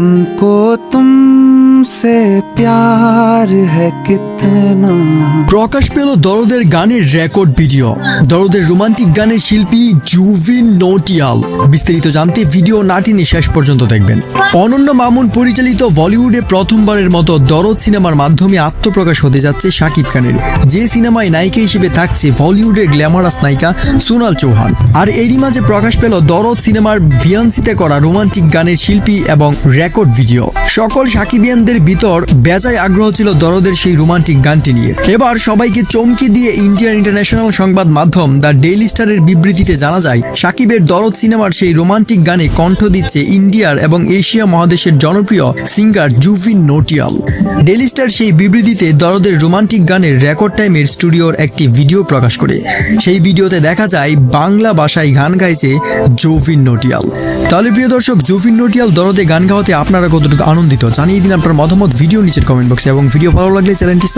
हमको तुमसे प्यार है कितना প্রকাশ পেল দরদের গানের রেকর্ড ভিডিও। দরদের রোমান্টিক গানের শিল্পী জুভিন নোটিয়াল। বিস্তারিত জানতে ভিডিও না টেনে শেষ পর্যন্ত দেখবেন। অনন্য মামুন পরিচালিত বলিউডে প্রথমবারের মতো দরদ সিনেমার মাধ্যমে আত্মপ্রকাশ হতে যাচ্ছে শাকিব খানের। যে সিনেমায় নায়িকা হিসেবে থাকছে বলিউডের গ্ল্যামারাস নায়িকা সোনাল চৌহান। আর এরই মাঝে প্রকাশ পেল দরদ সিনেমার ভিয়ান্সিতে করা রোমান্টিক গানের শিল্পী এবং রেকর্ড ভিডিও। সকল সাকিবিয়ানদের ভিতর বেজায় আগ্রহ ছিল দরদের সেই রোমান্টিক গানটি নিয়ে এবার সবাইকে চমকে দিয়ে ইন্ডিয়ান ইন্টারন্যাশনাল সংবাদ মাধ্যম দ্য ডেইলি স্টারের বিবৃতিতে জানা যায়, সাকিবের দরদ সিনেমার সেই রোমান্টিক গানে কণ্ঠ দিচ্ছে ইন্ডিয়ার এবং এশিয়া মহাদেশের জনপ্রিয় singer Jubin Nautiyal. Daily Star সেই বিবৃতিতে দরদের রোমান্টিক গানের রেকর্ড টাইমের স্টুডিওর একটি ভিডিও প্রকাশ করে। সেই ভিডিওতে দেখা যায়, বাংলা ভাষায় গান গাইছে জুভিন নোটিয়াল। তাহলে প্রিয় দর্শক জুফিন নোটিয়াল দরদে গান গাওয়াতে আপনারা কতটুকু আনন্দিত? জানিয়ে দিন আপনার মতামত, ভিডিও নিচের কমেন্ট বক্সে এবং ভিডিও ভালো লাগলে চ্যানেলটি